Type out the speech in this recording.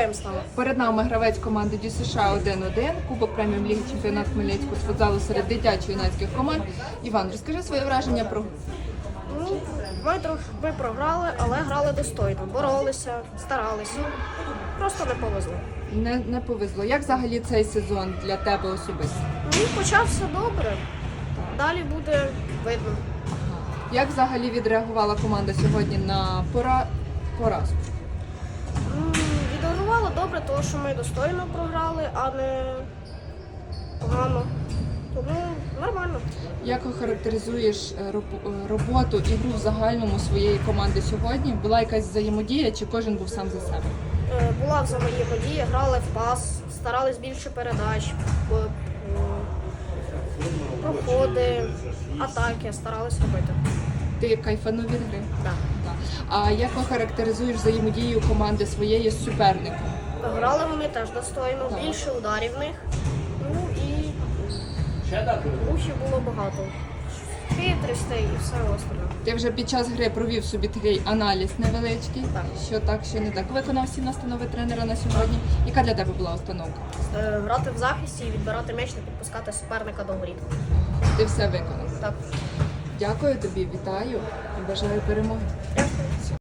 Героям слава. Перед нами гравець команди Ді США 1-1, Кубок преміум ліги чемпіонат Хмельницького з футзалу серед дитячо-юнацьких команд. Іван, розкажи своє враження про гру. Ну, ми трохи ми програли, але грали достойно. Боролися, старалися. Просто не повезло. не, не повезло. Як взагалі цей сезон для тебе особисто? Ну, почався добре. Далі буде видно. Як взагалі відреагувала команда сьогодні на пора... поразку? Добре, тому що ми достойно програли, а не погано. Тому нормально. Як охарактеризуєш е, е, роботу і гру в загальному своєї команди сьогодні? Була якась взаємодія, чи кожен був сам за себе? Е, Була взаємодія, грали в пас, старались більше передач, проходи, атаки, старались робити. Ти кайфанув від гри? Так. Так. А як охарактеризуєш взаємодію команди своєї з суперником? Грали вони теж достойно, більше ударів в них. Ну і рухів було багато. Хитростей і все остальне. Ти вже під час гри провів собі такий аналіз невеличкий, Так. що так, що не так. Виконав всі настанови тренера на сьогодні. Яка для тебе була установка? Е, Грати в захисті і відбирати м'яч, не підпускати суперника до воріт. Ти все виконав. Так. Дякую тобі, вітаю і бажаю перемоги. Дякую.